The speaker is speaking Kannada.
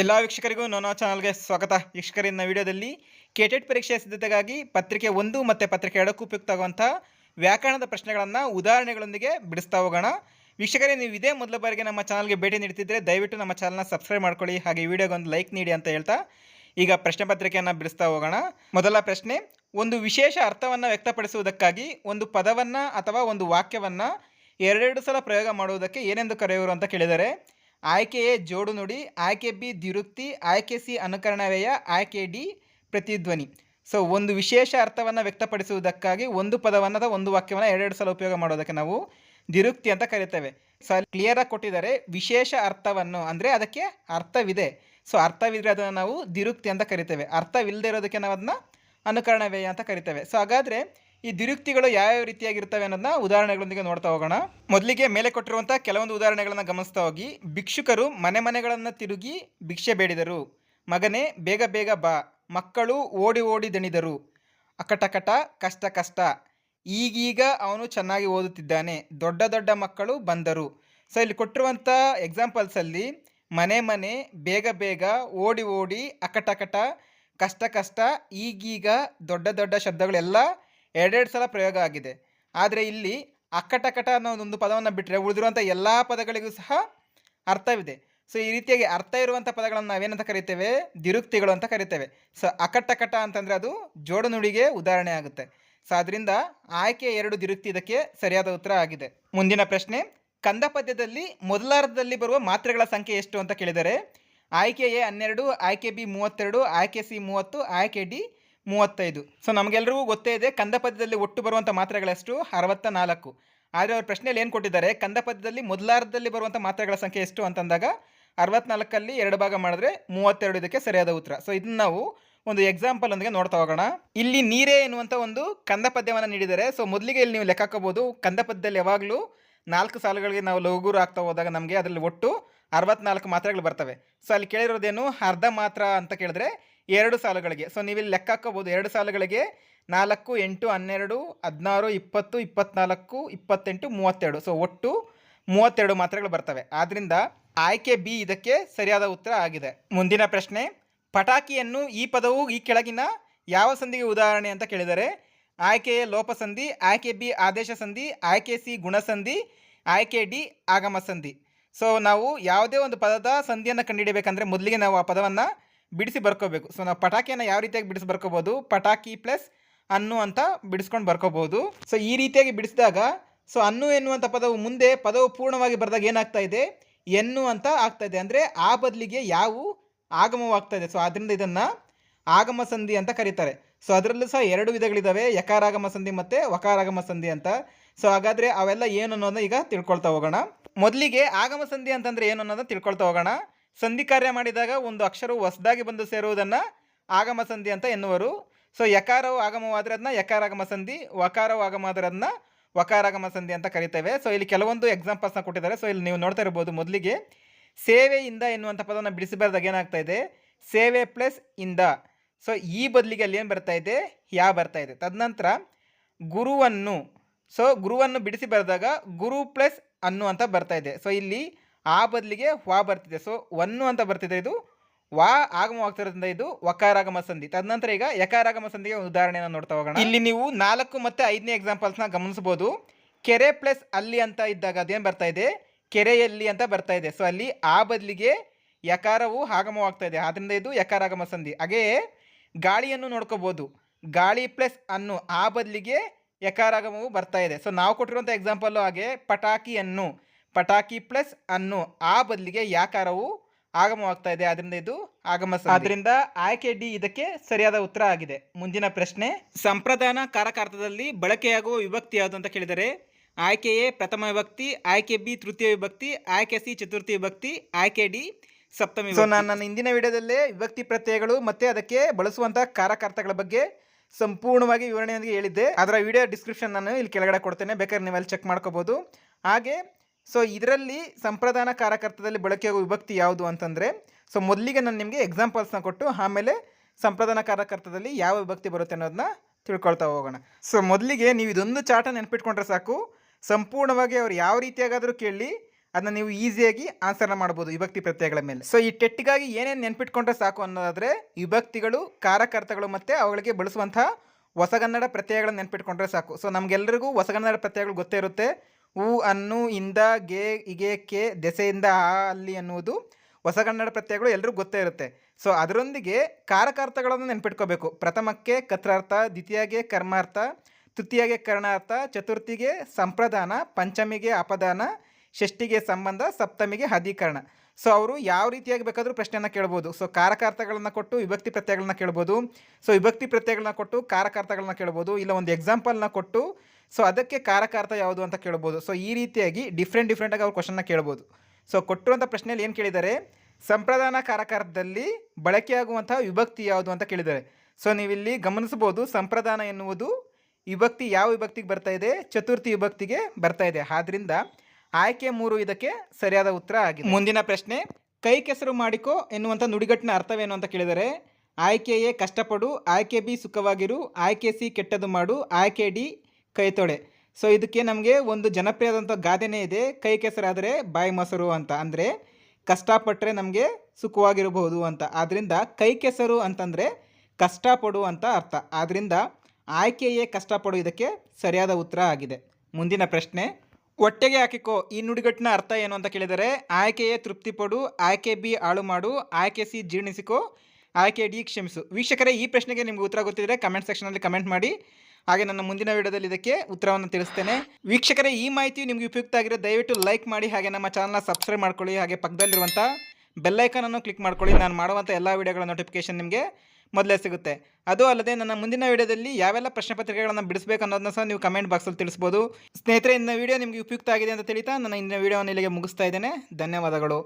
ಎಲ್ಲ ವೀಕ್ಷಕರಿಗೂ ನೋನೋ ಚಾನಲ್ಗೆ ಸ್ವಾಗತ. ವೀಕ್ಷಕರಿನ ವಿಡಿಯೋದಲ್ಲಿ ಕೆಟೆಟ್ ಪರೀಕ್ಷೆ ಸಿದ್ಧತೆಗಾಗಿ ಪತ್ರಿಕೆ ಒಂದು ಮತ್ತು ಪತ್ರಿಕೆ ಎರಡಕ್ಕೂ ಉಪಯುಕ್ತ ಆಗುವಂಥ ವ್ಯಾಕರಣದ ಪ್ರಶ್ನೆಗಳನ್ನು ಉದಾಹರಣೆಗಳೊಂದಿಗೆ ಬಿಡಿಸ್ತಾ ಹೋಗೋಣ. ವೀಕ್ಷಕರೇ, ನೀವು ಇದೇ ಮೊದಲ ಬಾರಿಗೆ ನಮ್ಮ ಚಾನಲ್ಗೆ ಭೇಟಿ ನೀಡ್ತಿದ್ರೆ ದಯವಿಟ್ಟು ನಮ್ಮ ಚಾನಲ್ನ ಸಬ್ಸ್ಕ್ರೈಬ್ ಮಾಡ್ಕೊಳ್ಳಿ ಹಾಗೆ ವಿಡಿಯೋಗೆ ಒಂದು ಲೈಕ್ ನೀಡಿ ಅಂತ ಹೇಳ್ತಾ ಈಗ ಪ್ರಶ್ನೆ ಪತ್ರಿಕೆಯನ್ನು ಬಿಡಿಸ್ತಾ ಹೋಗೋಣ. ಮೊದಲ ಪ್ರಶ್ನೆ, ಒಂದು ವಿಶೇಷ ಅರ್ಥವನ್ನು ವ್ಯಕ್ತಪಡಿಸುವುದಕ್ಕಾಗಿ ಒಂದು ಪದವನ್ನು ಅಥವಾ ಒಂದು ವಾಕ್ಯವನ್ನು ಎರಡೆರಡು ಸಲ ಪ್ರಯೋಗ ಮಾಡುವುದಕ್ಕೆ ಏನೆಂದು ಕರೆಯುವರು ಅಂತ ಕೇಳಿದರೆ ಆಯ್ಕೆ ಎ ಜೋಡು ನುಡಿ, ಆಯ್ಕೆ ಬಿ ದಿರುಕ್ತಿ ಆಯ್ಕೆ ಸಿ ಅನುಕರಣವ್ಯಯ, ಆಯ್ಕೆ ಡಿ ಪ್ರತಿಧ್ವನಿ. ಸೊ ಒಂದು ವಿಶೇಷ ಅರ್ಥವನ್ನು ವ್ಯಕ್ತಪಡಿಸುವುದಕ್ಕಾಗಿ ಒಂದು ಪದವನ್ನು ಅಥವಾ ಒಂದು ವಾಕ್ಯವನ್ನು ಎರಡೆರಡು ಸಲ ಉಪಯೋಗ ಮಾಡೋದಕ್ಕೆ ನಾವು ದಿರುಕ್ತಿ ಅಂತ ಕರಿತೇವೆ. ಸೊ ಅಲ್ಲಿ ಕ್ಲಿಯರಾಗಿ ಕೊಟ್ಟಿದ್ದಾರೆ ವಿಶೇಷ ಅರ್ಥವನ್ನು, ಅಂದರೆ ಅದಕ್ಕೆ ಅರ್ಥವಿದೆ. ಸೊ ಅರ್ಥವಿದ್ರೆ ಅದನ್ನು ನಾವು ದಿರುಕ್ತಿ ಅಂತ ಕರಿತೇವೆ. ಅರ್ಥವಿಲ್ಲದೆ ಇರೋದಕ್ಕೆ ನಾವು ಅದನ್ನ ಅನುಕರಣ ವ್ಯಯ ಅಂತ ಕರಿತೇವೆ. ಸೊ ಹಾಗಾದರೆ ಈ ದ್ವಿರುಕ್ತಿಗಳು ಯಾವ್ಯಾವ ರೀತಿಯಾಗಿರ್ತವೆ ಅನ್ನೋದನ್ನ ಉದಾಹರಣೆಗಳೊಂದಿಗೆ ನೋಡ್ತಾ ಹೋಗೋಣ. ಮೊದಲಿಗೆ ಮೇಲೆ ಕೊಟ್ಟಿರುವಂಥ ಕೆಲವೊಂದು ಉದಾಹರಣೆಗಳನ್ನು ಗಮನಿಸ್ತಾ ಹೋಗಿ. ಭಿಕ್ಷುಕರು ಮನೆ ಮನೆಗಳನ್ನು ತಿರುಗಿ ಭಿಕ್ಷೆ ಬೇಡಿದರು. ಮಗನೇ, ಬೇಗ ಬೇಗ ಬಾ. ಮಕ್ಕಳು ಓಡಿ ಓಡಿ ದಣಿದರು. ಅಕಟಕಟ ಕಷ್ಟ ಕಷ್ಟ. ಈಗೀಗ ಅವನು ಚೆನ್ನಾಗಿ ಓದುತ್ತಿದ್ದಾನೆ. ದೊಡ್ಡ ದೊಡ್ಡ ಮಕ್ಕಳು ಬಂದರು. ಸೊ ಇಲ್ಲಿ ಕೊಟ್ಟಿರುವಂಥ ಎಕ್ಸಾಂಪಲ್ಸಲ್ಲಿ ಮನೆ ಮನೆ, ಬೇಗ ಬೇಗ, ಓಡಿ ಓಡಿ ಅಕಟಕಟ ಕಷ್ಟ ಕಷ್ಟ, ಈಗೀಗ ದೊಡ್ಡ ದೊಡ್ಡ ಶಬ್ದಗಳೆಲ್ಲ ಎರಡೆರಡು ಸಲ ಪ್ರಯೋಗ ಆಗಿದೆ. ಆದರೆ ಇಲ್ಲಿ ಅಕ್ಕಟಕಟ ಅನ್ನೋ ಒಂದು ಪದವನ್ನು ಬಿಟ್ಟರೆ ಉಳಿದಿರುವಂಥ ಎಲ್ಲ ಪದಗಳಿಗೂ ಸಹ ಅರ್ಥವಿದೆ. ಸೊ ಈ ರೀತಿಯಾಗಿ ಅರ್ಥ ಇರುವಂಥ ಪದಗಳನ್ನು ನಾವೇನಂತ ಕರಿತೇವೆ? ದಿರುಕ್ತಿಗಳು ಅಂತ ಕರಿತೇವೆ. ಸೊ ಅಕಟ್ಟಕಟ ಅಂತಂದರೆ ಅದು ಜೋಡನುಡಿಗೆ ಉದಾಹರಣೆ ಆಗುತ್ತೆ. ಸೊ ಅದರಿಂದ ಆಯ್ಕೆ ಎರಡು ದಿರುಕ್ತಿ ಇದಕ್ಕೆ ಸರಿಯಾದ ಉತ್ತರ ಆಗಿದೆ. ಮುಂದಿನ ಪ್ರಶ್ನೆ ಕಂದ ಪದ್ಯದಲ್ಲಿ ಮೊದಲಾರ್ಧದಲ್ಲಿ ಬರುವ ಮಾತ್ರೆಗಳ ಸಂಖ್ಯೆ ಎಷ್ಟು ಅಂತ ಕೇಳಿದರೆ, ಆಯ್ಕೆ ಎ ಹನ್ನೆರಡು, ಆಯ್ಕೆ ಬಿ ಮೂವತ್ತೆರಡು, ಆಯ್ಕೆ ಸಿ ಮೂವತ್ತು, ಆಯ್ಕೆ ಡಿ ಮೂವತ್ತೈದು. ಸೊ ನಮಗೆಲ್ಲರಿಗೂ ಗೊತ್ತೇ ಇದೆ ಕಂದ ಪದ್ಯದಲ್ಲಿ ಒಟ್ಟು ಬರುವಂಥ ಮಾತ್ರೆಗಳೆಷ್ಟು? ಅರವತ್ತ ನಾಲ್ಕು ಆದರೆ ಅವ್ರ ಪ್ರಶ್ನೆಯಲ್ಲಿ ಏನು ಕೊಟ್ಟಿದ್ದಾರೆ? ಕಂದ ಪದ್ಯದಲ್ಲಿ ಮೊದಲಾರ್ಧದಲ್ಲಿ ಬರುವಂಥ ಮಾತ್ರೆಗಳ ಸಂಖ್ಯೆ ಎಷ್ಟು ಅಂತಂದಾಗ, ಅರವತ್ನಾಲ್ಕಲ್ಲಿ ಎರಡು ಭಾಗ ಮಾಡಿದ್ರೆ ಮೂವತ್ತೆರಡು ಇದಕ್ಕೆ ಸರಿಯಾದ ಉತ್ತರ. ಸೊ ಇದನ್ನು ನಾವು ಒಂದು ಎಕ್ಸಾಂಪಲ್ ಒಂದಿಗೆ ನೋಡ್ತಾ ಹೋಗೋಣ. ಇಲ್ಲಿ ನೀರೇ ಎನ್ನುವಂಥ ಒಂದು ಕಂದ ಪದ್ಯವನ್ನು ನೀಡಿದ್ದಾರೆ. ಸೊ ಮೊದಲಿಗೆ ಇಲ್ಲಿ ನೀವು ಲೆಕ್ಕ ಹಾಕೋಬೋದು ಕಂದ ಪದ್ಯದಲ್ಲಿ ಯಾವಾಗಲೂ ನಾಲ್ಕು ಸಾಲುಗಳಿಗೆ ನಾವು ಲಘುಗುರು ಆಗ್ತಾ ಹೋದಾಗ ನಮಗೆ ಅದರಲ್ಲಿ ಒಟ್ಟು ಅರವತ್ನಾಲ್ಕು ಮಾತ್ರೆಗಳು ಬರ್ತವೆ. ಸೊ ಅಲ್ಲಿ ಕೇಳಿರೋದೇನು? ಅರ್ಧ ಮಾತ್ರ ಅಂತ ಕೇಳಿದ್ರೆ ಎರಡು ಸಾಲುಗಳಿಗೆ. ಸೊ ನೀವಿಲ್ಲಿ ಲೆಕ್ಕ ಹಾಕೋಬೋದು ಎರಡು ಸಾಲುಗಳಿಗೆ ನಾಲ್ಕು, ಎಂಟು, ಹನ್ನೆರಡು, ಹದಿನಾರು, ಇಪ್ಪತ್ತು, ಇಪ್ಪತ್ನಾಲ್ಕು, ಇಪ್ಪತ್ತೆಂಟು, ಮೂವತ್ತೆರಡು. ಸೊ ಒಟ್ಟು ಮೂವತ್ತೆರಡು ಮಾತ್ರೆಗಳು ಬರ್ತವೆ. ಆದ್ದರಿಂದ ಆಯ್ಕೆ ಬಿ ಇದಕ್ಕೆ ಸರಿಯಾದ ಉತ್ತರ ಆಗಿದೆ. ಮುಂದಿನ ಪ್ರಶ್ನೆ, ಪಟಾಕಿಯನ್ನು ಈ ಪದವು ಈ ಕೆಳಗಿನ ಯಾವ ಸಂಧಿಗೆ ಉದಾಹರಣೆ ಅಂತ ಕೇಳಿದರೆ, ಆಯ್ಕೆ ಎ ಲೋಪಸಂಧಿ, ಆಯ್ಕೆ ಬಿ ಆದೇಶ ಸಂಧಿ ಆಯ್ಕೆ ಸಿ ಗುಣಸಂಧಿ, ಆಯ್ಕೆ ಡಿ ಆಗಮ ಸಂಧಿ ಸೊ ನಾವು ಯಾವುದೇ ಒಂದು ಪದದ ಸಂಧಿಯನ್ನು ಕಂಡುಹಿಡಿಯಬೇಕಂದ್ರೆ ಮೊದಲಿಗೆ ನಾವು ಆ ಪದವನ್ನು ಬಿಡಿಸಿ ಬರ್ಕೋಬೇಕು. ಸೊ ನಾವು ಪಟಾಕಿಯನ್ನು ಯಾವ ರೀತಿಯಾಗಿ ಬಿಡಿಸಿ ಬರ್ಕೋಬೋದು? ಪಟಾಕಿ ಪ್ಲಸ್ ಅನ್ನು ಅಂತ ಬಿಡಿಸ್ಕೊಂಡು ಬರ್ಕೋಬೋದು. ಸೊ ಈ ರೀತಿಯಾಗಿ ಬಿಡಿಸಿದಾಗ ಸೊ ಅನ್ನು ಎನ್ನುವಂಥ ಪದವು ಮುಂದೆ ಪದವು ಪೂರ್ಣವಾಗಿ ಬರೆದಾಗ ಏನಾಗ್ತಾ ಇದೆ? ಎನ್ನು ಅಂತ ಆಗ್ತಾ ಇದೆ. ಅಂದರೆ ಆ ಬದಲಿಗೆ ಯಾವು ಆಗಮವಾಗ್ತಾ ಇದೆ. ಸೊ ಆದ್ದರಿಂದ ಇದನ್ನು ಆಗಮ ಸಂಧಿ ಅಂತ ಕರೀತಾರೆ. ಸೊ ಅದರಲ್ಲೂ ಸಹ ಎರಡು ವಿಧಗಳಿದ್ದಾವೆ ಯಕಾರಾಗಮ ಸಂಧಿ ಮತ್ತು ವಕಾರಾಗಮ ಸಂಧಿ ಅಂತ. ಸೊ ಹಾಗಾದರೆ ಅವೆಲ್ಲ ಏನು ಅನ್ನೋದನ್ನ ಈಗ ತಿಳ್ಕೊಳ್ತಾ ಹೋಗೋಣ. ಮೊದಲಿಗೆ ಆಗಮ ಸಂಧಿ ಅಂತಂದರೆ ಏನು ಅನ್ನೋದನ್ನ ತಿಳ್ಕೊಳ್ತಾ ಹೋಗೋಣ. ಸಂಧಿ ಕಾರ್ಯ ಮಾಡಿದಾಗ ಒಂದು ಅಕ್ಷರವು ಹೊಸದಾಗಿ ಬಂದು ಸೇರುವುದನ್ನು ಆಗಮ ಸಂಧಿ ಅಂತ ಎನ್ನುವರು. ಸೊ ಯಕಾರವು ಆಗಮವಾದರೆ ಅದನ್ನ ಯಕಾರಾಗಮ ಸಂಧಿ, ವಕಾರವು ಆಗಮ ಆದರೆ ಅದನ್ನ ವಕಾರಾಗಮ ಸಂಧಿ ಅಂತ ಕರಿತೇವೆ. ಸೊ ಇಲ್ಲಿ ಕೆಲವೊಂದು ಎಕ್ಸಾಂಪಲ್ಸ್ನ ಕೊಟ್ಟಿದ್ದಾರೆ. ಸೊ ಇಲ್ಲಿ ನೀವು ನೋಡ್ತಾ ಇರ್ಬೋದು ಮೊದಲಿಗೆ ಸೇವೆಯಿಂದ ಎನ್ನುವಂಥ ಪದವನ್ನು ಬಿಡಿಸಿ ಏನಾಗ್ತಾ ಇದೆ? ಸೇವೆ ಪ್ಲಸ್ ಇಂದ. ಸೊ ಈ ಬದಲಿಗೆ ಅಲ್ಲಿ ಏನು ಬರ್ತಾ ಇದೆ? ಯಾ ಬರ್ತಾ ಇದೆ. ತದನಂತರ ಗುರುವನ್ನು. ಸೊ ಗುರುವನ್ನು ಬಿಡಿಸಿ ಬರೆದಾಗ ಗುರು ಪ್ಲಸ್ ಅನ್ನು ಅಂತ ಬರ್ತಾ ಇದೆ. ಸೊ ಇಲ್ಲಿ ಆ ಬದಲಿಗೆ ವಾ ಬರ್ತಿದೆ. ಸೊ ಒನ್ನು ಅಂತ ಬರ್ತಿದೆ ಇದು. ವಾ ಆಗಮವಾಗ್ತಿರೋದ್ರಿಂದ ಇದು ವಕಾರಾಗಮ ಸಂಧಿ. ತದನಂತರ ಈಗ ಯಕಾರಾಗಮ ಸಂಧಿಗೆ ಉದಾಹರಣೆಯನ್ನು ನೋಡ್ತಾ ಹೋಗೋಣ. ಇಲ್ಲಿ ನೀವು ನಾಲ್ಕು ಮತ್ತು ಐದನೇ ಎಕ್ಸಾಂಪಲ್ಸ್ನ ಗಮನಿಸ್ಬೋದು ಕೆರೆ ಪ್ಲಸ್ ಅಲ್ಲಿ ಅಂತ ಇದ್ದಾಗ ಅದೇನು ಬರ್ತಾ ಇದೆ? ಕೆರೆಯಲ್ಲಿ ಅಂತ ಬರ್ತಾ ಇದೆ. ಸೊ ಅಲ್ಲಿ ಆ ಬದಲಿಗೆ ಯಕಾರವು ಆಗಮವಾಗ್ತಾ ಇದೆ. ಆದ್ದರಿಂದ ಇದು ಯಕಾರಾಗಮ ಸಂಧಿ. ಹಾಗೆಯೇ ಗಾಳಿಯನ್ನು ನೋಡ್ಕೋಬೋದು ಗಾಳಿ ಪ್ಲಸ್ ಅನ್ನು ಆ ಬದಲಿಗೆ ಯಕಾರಾಗಮವು ಬರ್ತಾ ಇದೆ. ಸೊ ನಾವು ಕೊಟ್ಟಿರುವಂಥ ಎಕ್ಸಾಂಪಲ್ಲು ಹಾಗೆ ಪಟಾಕಿಯನ್ನು. ಪಟಾಕಿ ಪ್ಲಸ್ ಅನ್ನು ಆ ಬದಲಿಗೆ ಯಾಕಾರವು ಆಗಮವಾಗ್ತಾ ಇದೆ. ಅದರಿಂದ ಇದು ಆಗಮ ಆದ್ರಿಂದ ಆಯ್ಕೆ ಡಿ ಇದಕ್ಕೆ ಸರಿಯಾದ ಉತ್ತರ ಆಗಿದೆ. ಮುಂದಿನ ಪ್ರಶ್ನೆ ಸಂಪ್ರದಾನ ಕಾರಕಾರ್ಥದಲ್ಲಿ ಬಳಕೆಯಾಗುವ ವಿಭಕ್ತಿ ಯಾವುದು ಅಂತ ಕೇಳಿದರೆ ಆಯ್ಕೆ ಎ ಪ್ರಥಮ ವಿಭಕ್ತಿ ಆಯ್ಕೆ ಬಿ ತೃತೀಯ ವಿಭಕ್ತಿ ಆಯ್ಕೆ ಸಿ ಚತುರ್ಥಿ ವಿಭಕ್ತಿ ಆಯ್ಕೆ ಡಿ ಸಪ್ತಮಿ ಸೊ ನಾನು ನನ್ನ ಹಿಂದಿನ ವಿಡಿಯೋದಲ್ಲೇ ವಿಭಕ್ತಿ ಪ್ರತ್ಯಯಗಳು ಮತ್ತೆ ಅದಕ್ಕೆ ಬಳಸುವಂತಹ ಕಾರಕಾರ್ಥಗಳ ಬಗ್ಗೆ ಸಂಪೂರ್ಣವಾಗಿ ವಿವರಣೆಯೊಂದಿಗೆ ಹೇಳಿದ್ದೆ. ಅದರ ವಿಡಿಯೋ ಡಿಸ್ಕ್ರಿಪ್ಷನ್ ನಾನು ಇಲ್ಲಿ ಕೆಳಗಡೆ ಕೊಡ್ತೇನೆ. ಬೇಕಾದ್ರೆ ನೀವು ಅಲ್ಲಿ ಚೆಕ್ ಮಾಡ್ಕೋಬಹುದು ಹಾಗೆ ಸೊ ಇದರಲ್ಲಿ ಸಂಪ್ರದಾನ ಕಾರ್ಯಕರ್ತದಲ್ಲಿ ಬಳಕೆಯಾಗುವ ವಿಭಕ್ತಿ ಯಾವುದು ಅಂತಂದರೆ ಸೊ ಮೊದಲಿಗೆ ನಾನು ನಿಮಗೆ ಎಕ್ಸಾಂಪಲ್ಸ್ನ ಕೊಟ್ಟು, ಆಮೇಲೆ ಸಂಪ್ರದಾನ ಕಾರ್ಯಕರ್ತದಲ್ಲಿ ಯಾವ ವಿಭಕ್ತಿ ಬರುತ್ತೆ ಅನ್ನೋದನ್ನ ತಿಳ್ಕೊಳ್ತಾ ಹೋಗೋಣ. ಸೊ ಮೊದಲಿಗೆ ನೀವು ಇದೊಂದು ಚಾಟ ನೆನ್ಪಿಟ್ಕೊಂಡ್ರೆ ಸಾಕು. ಸಂಪೂರ್ಣವಾಗಿ ಅವ್ರು ಯಾವ ರೀತಿಯಾಗಾದರೂ ಕೇಳಿ, ಅದನ್ನ ನೀವು ಈಸಿಯಾಗಿ ಆನ್ಸರ್ನ ಮಾಡ್ಬೋದು ವಿಭಕ್ತಿ ಪ್ರತ್ಯಯಗಳ ಮೇಲೆ. ಸೊ ಈ ಟೆಟ್ಟಿಗಾಗಿ ಏನೇನು ನೆನ್ಪಿಟ್ಕೊಂಡ್ರೆ ಸಾಕು ಅನ್ನೋದಾದರೆ, ವಿಭಕ್ತಿಗಳು, ಕಾರ್ಯಕರ್ತಗಳು ಮತ್ತು ಅವುಗಳಿಗೆ ಬಳಸುವಂಥ ಹೊಸಗನ್ನಡ ಪ್ರತ್ಯಯಗಳನ್ನ ನೆನ್ಪಿಟ್ಕೊಂಡ್ರೆ ಸಾಕು. ಸೊ ನಮಗೆಲ್ಲರಿಗೂ ಹೊಸಗನ್ನಡ ಪ್ರತ್ಯಯಗಳು ಗೊತ್ತೇ ಇರುತ್ತೆ. ಹೂ ಅನ್ನು ಇಂದ ಗೆ ಇಗೆ ಕೆ ದೆಸೆಯಿಂದ ಆ ಅಲ್ಲಿ ಅನ್ನುವುದು ಹೊಸಗನ್ನಡ ಪ್ರತ್ಯಯಗಳು ಎಲ್ಲರೂ ಗೊತ್ತೇ ಇರುತ್ತೆ. ಸೊ ಅದರೊಂದಿಗೆ ಕಾರಕಾರ್ಥಗಳನ್ನು ನೆನ್ಪಿಟ್ಕೋಬೇಕು. ಪ್ರಥಮಕ್ಕೆ ಕತ್ರಾರ್ಥ, ದ್ವಿತೀಯಗೆ ಕರ್ಮಾರ್ಥ, ತೃತೀಯಗೆ ಕರ್ಣಾರ್ಥ, ಚತುರ್ಥಿಗೆ ಸಂಪ್ರದಾನ, ಪಂಚಮಿಗೆ ಅಪದಾನ ಷಷ್ಠಿಗೆ ಸಂಬಂಧ, ಸಪ್ತಮಿಗೆ ಅಧಿಕರಣ ಸೊ ಅವರು ಯಾವ ರೀತಿಯಾಗಿ ಬೇಕಾದರೂ ಪ್ರಶ್ನೆಯನ್ನು ಕೇಳ್ಬೋದು. ಸೊ ಕಾರಕಾರ್ಥಗಳನ್ನು ಕೊಟ್ಟು ವಿಭಕ್ತಿ ಪ್ರತ್ಯಯಗಳನ್ನ ಕೇಳ್ಬೋದು. ಸೊ ವಿಭಕ್ತಿ ಪ್ರತ್ಯಯಗಳನ್ನ ಕೊಟ್ಟು ಕಾರಕಾರ್ಥಗಳನ್ನ ಕೇಳ್ಬೋದು. ಇಲ್ಲ, ಒಂದು ಎಕ್ಸಾಂಪಲ್ನ ಕೊಟ್ಟು ಸೊ ಅದಕ್ಕೆ ಕಾರಕಾರ್ಥ ಯಾವುದು ಅಂತ ಕೇಳ್ಬೋದು. ಸೊ ಈ ರೀತಿಯಾಗಿ ಡಿಫ್ರೆಂಟ್ ಡಿಫ್ರೆಂಟಾಗಿ ಅವ್ರು ಕ್ವಶನ್ನ ಕೇಳ್ಬೋದು. ಸೊ ಕೊಟ್ಟಿರುವಂಥ ಪ್ರಶ್ನೆಯಲ್ಲಿ ಏನು ಕೇಳಿದ್ದಾರೆ? ಸಂಪ್ರದಾನ ಕಾರಕಾರ್ಥದಲ್ಲಿ ಬಳಕೆಯಾಗುವಂತಹ ವಿಭಕ್ತಿ ಯಾವುದು ಅಂತ ಕೇಳಿದ್ದಾರೆ. ಸೊ ನೀವಿಲ್ಲಿ ಗಮನಿಸ್ಬೋದು ಸಂಪ್ರದಾನ ಎನ್ನುವುದು ವಿಭಕ್ತಿ ಯಾವ ವಿಭಕ್ತಿಗೆ ಬರ್ತಾ ಇದೆ? ಚತುರ್ಥಿ ವಿಭಕ್ತಿಗೆ ಬರ್ತಾ ಇದೆ. ಆದ್ರಿಂದ ಆಯ್ಕೆ ಮೂರು ಇದಕ್ಕೆ ಸರಿಯಾದ ಉತ್ತರ ಆಗಿದೆ. ಮುಂದಿನ ಪ್ರಶ್ನೆ, ಕೈ ಕೆಸರು ಮಾಡಿಕೋ ಎನ್ನುವಂಥ ನುಡಿಗಟ್ಟಿನ ಅರ್ಥವೇನು ಅಂತ ಕೇಳಿದರೆ ಆಯ್ಕೆ ಎ ಕಷ್ಟಪಡು, ಆಯ್ಕೆ ಬಿ ಸುಖವಾಗಿರು, ಆಯ್ಕೆ ಸಿ ಕೆಟ್ಟದು ಮಾಡು, ಆಯ್ಕೆ ಡಿ ಕೈ ತೊಳೆ ಸೊ, ಇದಕ್ಕೆ ನಮಗೆ ಒಂದು ಜನಪ್ರಿಯವಾದಂಥ ಗಾದೆನೇ ಇದೆ, ಕೈ ಕೆಸರಾದರೆ ಬಾಯಿ ಮೊಸರು ಅಂತ. ಅಂದರೆ ಕಷ್ಟಪಟ್ಟರೆ ನಮಗೆ ಸುಖವಾಗಿರಬಹುದು ಅಂತ. ಆದ್ದರಿಂದ ಕೈ ಕೆಸರು ಅಂತಂದರೆ ಕಷ್ಟಪಡು ಅಂತ ಅರ್ಥ. ಆದ್ದರಿಂದ ಆಯ್ಕೆಯೇ ಕಷ್ಟಪಡು ಇದಕ್ಕೆ ಸರಿಯಾದ ಉತ್ತರ ಆಗಿದೆ. ಮುಂದಿನ ಪ್ರಶ್ನೆ ಹೊಟ್ಟೆಗೆ ಹಾಕಿಕೋ, ಈ ನುಡಿಗಟ್ಟಿನ ಅರ್ಥ ಏನು ಅಂತ ಕೇಳಿದರೆ, ಆಯ್ಕೆಯೇ ತೃಪ್ತಿಪಡು, ಆಯ್ಕೆ ಬಿ ಹಾಳು ಮಾಡು, ಆಯ್ಕೆ ಸಿ ಜೀರ್ಣಿಸಿಕೋ, ಆಯ್ಕೆ ಡಿ ಕ್ಷಮಿಸು. ವೀಕ್ಷಕರೇ, ಈ ಪ್ರಶ್ನೆಗೆ ನಿಮ್ಗೆ ಉತ್ತರ ಗೊತ್ತಿದ್ದರೆ ಕಮೆಂಟ್ ಸೆಕ್ಷನಲ್ಲಿ ಕಮೆಂಟ್ ಮಾಡಿ. ಹಾಗೆ ನನ್ನ ಮುಂದಿನ ವಿಡಿಯೋದಲ್ಲಿ ಇದಕ್ಕೆ ಉತ್ತರವನ್ನು ತಿಳಿಸ್ತೇನೆ. ವೀಕ್ಷಕರೇ, ಈ ಮಾಹಿತಿ ನಿಮಗೆ ಉಪಯುಕ್ತ ಆಗಿರೋ, ದಯವಿಟ್ಟು ಲೈಕ್ ಮಾಡಿ, ಹಾಗೆ ನಮ್ಮ ಚಾನಲ್ನ ಸಬ್ಸ್ಕ್ರೈಬ್ ಮಾಡ್ಕೊಳ್ಳಿ, ಹಾಗೆ ಪಕ್ಕದಲ್ಲಿರುವಂಥ ಬೆಲ್ಲೈಕನನ್ನು ಕ್ಲಿಕ್ ಮಾಡ್ಕೊಳ್ಳಿ. ನಾನು ಮಾಡುವಂಥ ಎಲ್ಲ ವಿಡಿಯೋಗಳ ನೋಟಿಫಿಕೇಶನ್ ನಿಮಗೆ ಮೊದಲೇ ಸಿಗುತ್ತೆ. ಅದು ಅಲ್ಲದೆ ನನ್ನ ಮುಂದಿನ ವಿಡಿಯೋದಲ್ಲಿ ಯಾವೆಲ್ಲ ಪ್ರಶ್ನೆ ಪತ್ರಿಕೆಗಳನ್ನು ಬಿಡಿಸಬೇಕು ಅನ್ನೋದನ್ನ ಸಹ ನೀವು ಕಮೆಂಟ್ ಬಾಕ್ಸಲ್ಲಿ ತಿಳಿಸ್ಬೋದು. ಸ್ನೇಹಿತರೆ ಇನ್ನ ವಿಡಿಯೋ ನಿಮಗೆ ಉಪಯುಕ್ತ ಆಗಿದೆ ಅಂತ ತಿಳಿತಾ ನನ್ನ ಇಂದಿನ ವಿಡಿಯೋವನ್ನು ಇಲ್ಲಿಗೆ ಮುಗಿಸ್ತಾ ಇದ್ದೇನೆ. ಧನ್ಯವಾದಗಳು.